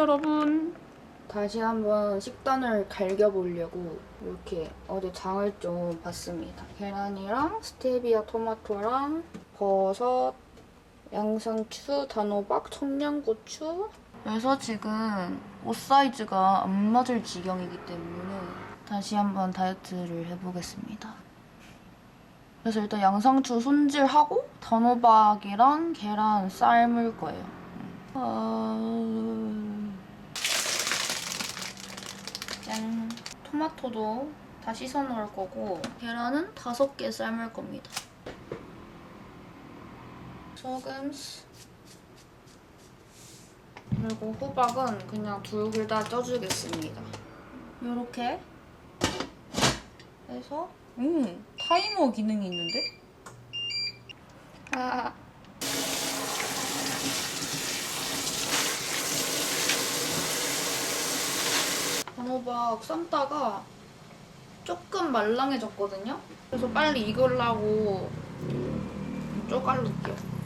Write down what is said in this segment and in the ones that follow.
여러분. 다시 한번 식단을 갈겨보려고 이렇게 어제 장을 좀 봤습니다. 계란이랑 스테비아 토마토랑 버섯, 양상추, 단호박, 청양고추. 그래서 지금 옷 사이즈가 안 맞을 지경이기 때문에 다시 한번 다이어트를 해보겠습니다. 그래서 일단 양상추 손질하고 단호박이랑 계란 삶을 거예요. 아... 짠. 토마토도 다 씻어 놓을 거고 계란은 다섯 개 삶을 겁니다. 소금 그리고 호박은 그냥 둘 다 쪄주겠습니다. 이렇게 해서 음 타이머 기능이 있는데? 아 단호박 삶다가 조금 말랑해졌거든요? 그래서 빨리 익으려고 쪼갈릴게요.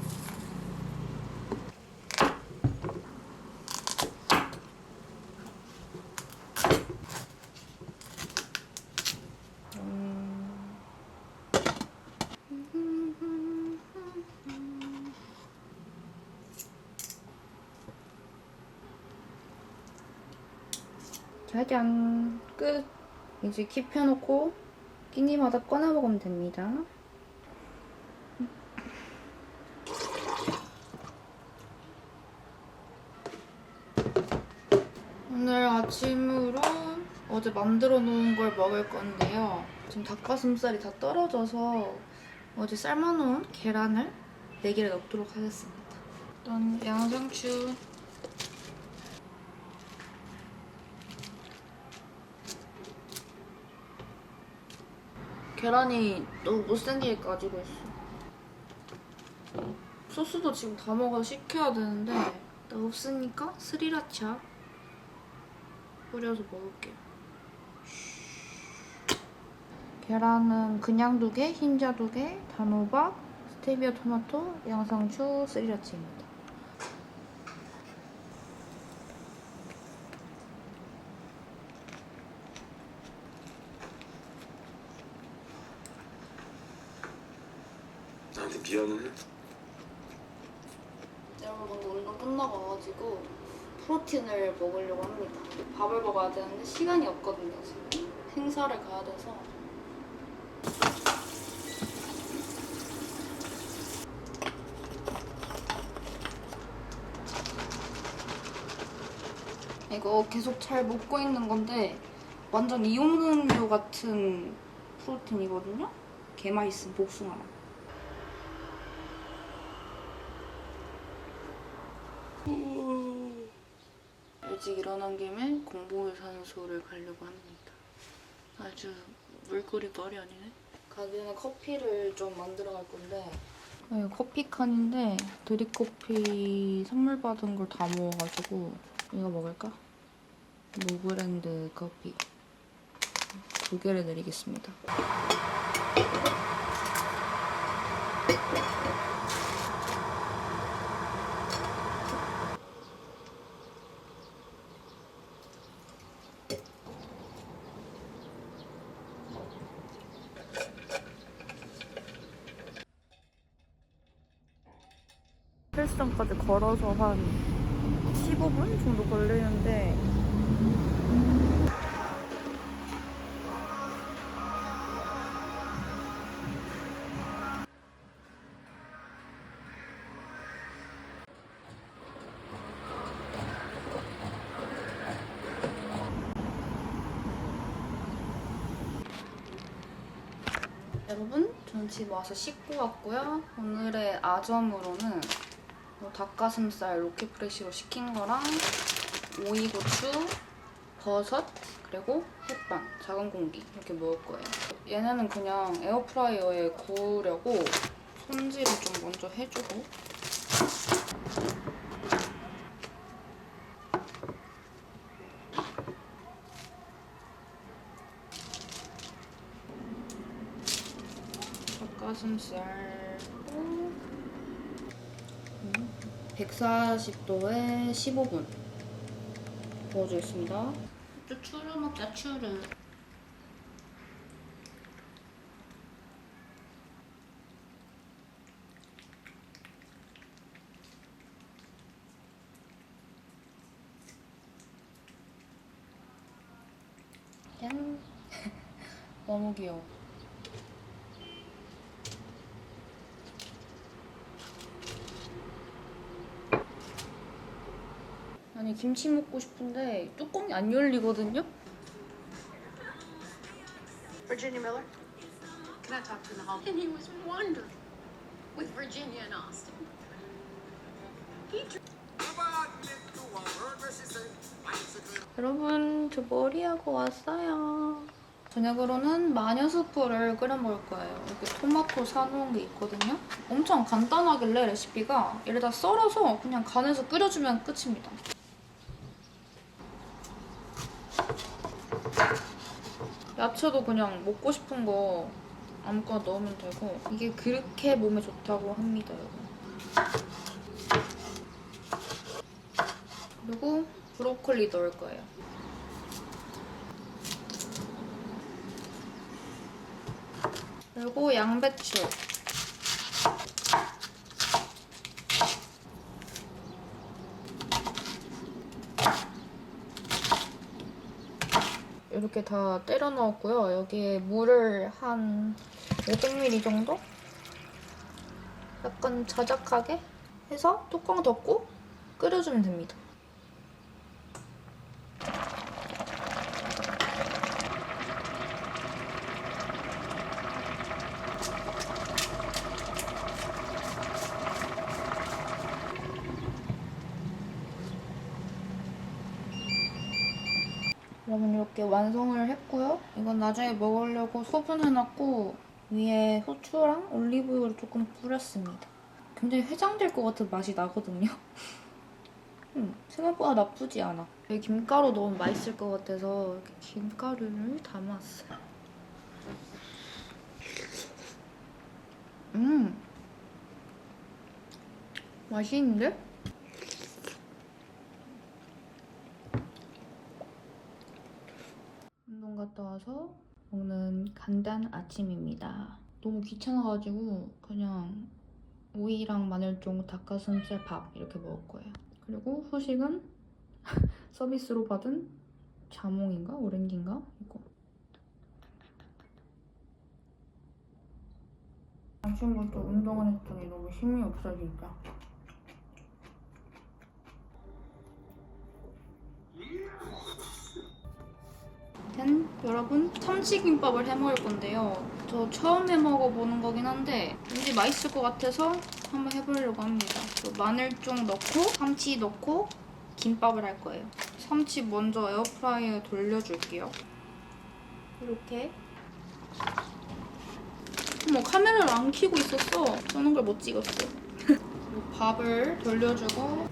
짜잔 끝. 이제 킵 해놓고 끼니마다 꺼내 먹으면 됩니다. 오늘 아침으로 어제 만들어 놓은 걸 먹을 건데요. 지금 닭가슴살이 다 떨어져서 어제 삶아놓은 계란을 4개를 넣도록 하겠습니다. 일단 양상추 계란이 너무 못생기게 까지고 있어. 소스도 지금 다 먹어서 식혀야 되는데 나 없으니까 스리라차 뿌려서 먹을게요. 계란은 그냥 두 개, 흰자 두 개, 단호박, 스테비아 토마토, 양상추, 스리라차입니다. 나한테 미안해? 여러분 오늘 운동 끝나고 와가지고 프로틴을 먹으려고 합니다. 밥을 먹어야 되는데 시간이 없거든요 지금. 행사를 가야 돼서. 이거 계속 잘 먹고 있는 건데 완전 이용음료 같은 프로틴이거든요? 개 맛있음 복숭아 맛. 일찍 일어난 김에 공복유산소를 가려고 합니다. 아주 물꼬리 머리 아니네? 가게는 커피를 좀 만들어 갈 건데 네, 커피 칸인데 드립커피 선물 받은 걸 다 모아가지고 이거 먹을까? 노브랜드 커피 두 개를 내리겠습니다. 헬스장까지 걸어서 한 15분 정도 걸리는데 여러분, 저는 집 와서 씻고 왔고요. 오늘의 아점으로는 뭐 닭가슴살 로켓프레시로 시킨 거랑 오이 고추, 버섯, 그리고 햇반, 작은 공기 이렇게 먹을 거예요. 얘네는 그냥 에어프라이어에 구우려고 손질을 좀 먼저 해주고 닭가슴살 140도에 15분 부어주겠습니다. 또 추루 먹자. 짠. 너무 귀여워. 김치 먹고 싶은데 뚜껑이 안 열리거든요? Virginia Miller? Can I talk to you in the hall? And he was wonderful with Virginia and Austin. He 여러분 저 머리하고 왔어요. 저녁으로는 마녀 수프를 끓여 먹을 거예요. 이렇게 토마토 사놓은 게 있거든요. 엄청 간단하길래 레시피가 얘를 다 썰어서 그냥 간에서 끓여주면 끝입니다. 야채도 그냥 먹고 싶은 거 아무거나 넣으면 되고 이게 그렇게 몸에 좋다고 합니다, 여러분. 그리고 브로콜리 넣을 거예요. 그리고 양배추. 이렇게 다 때려 넣었고요. 여기에 물을 한 500ml 정도? 약간 자작하게 해서 뚜껑 덮고 끓여주면 됩니다. 여러분 이렇게 완성을 했고요. 이건 나중에 먹으려고 소분해놨고 위에 후추랑 올리브유를 조금 뿌렸습니다. 굉장히 해장될 것 같은 맛이 나거든요. 음, 생각보다 나쁘지 않아. 여기 김가루 너무 맛있을 것 같아서 이렇게 김가루를 담았어요. 음, 맛있는데? 운동 갔다 와서 먹는 간단 아침입니다. 너무 귀찮아가지고 그냥 오이랑 마늘종 닭가슴살 밥 이렇게 먹을 거예요. 그리고 후식은 서비스로 받은 자몽인가 오렌지인가 이거. 아침부터 운동을 했더니 너무 힘이 없어 진짜. 여러분 참치김밥을 해먹을 건데요. 저 처음 해먹어보는 거긴 한데 왠지 맛있을 것 같아서 한번 해보려고 합니다. 또 마늘종 넣고 참치 넣고 김밥을 할 거예요. 참치 먼저 에어프라이어에 돌려줄게요. 이렇게 어머 카메라를 안 켜고 있었어. 저는 걸 못 찍었어. 밥을 돌려주고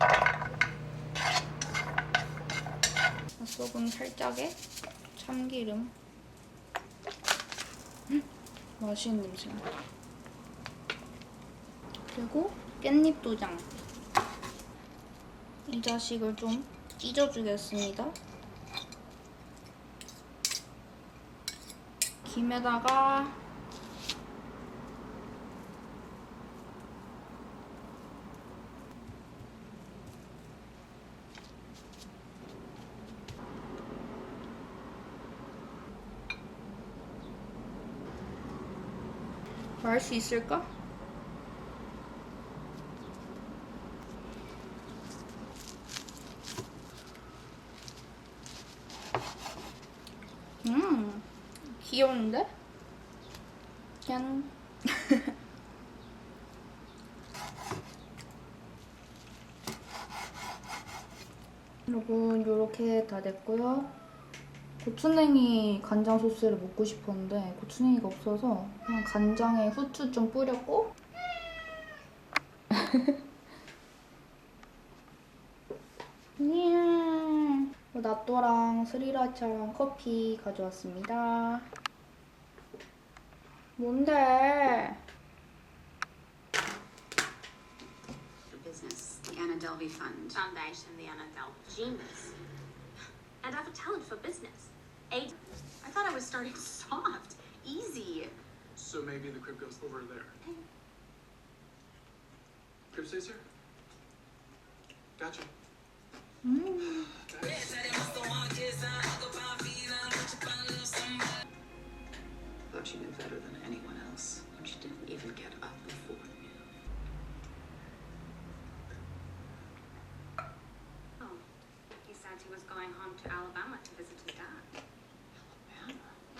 소금 살짝에 참기름. 음, 맛있는 냄새 나. 그리고 깻잎 도장. 이 자식을 좀 찢어주겠습니다. 김에다가 말수 있을까? 음, 귀여운데? 짠. 여러분, 이렇게 다 됐고요. 고추냉이 간장 소스를 먹고 싶었는데 고추냉이가 없어서 그냥 간장에 후추 좀 뿌렸고. 나또랑 스리라차랑 커피 가져왔습니다. 뭔데? business, the Anna Delvey Fund. Foundation, the Anna Delvey. Genius. and I have a talent for business. A I thought I was starting soft, easy. So maybe the crib goes over there. Crib stays here. Gotcha. Thought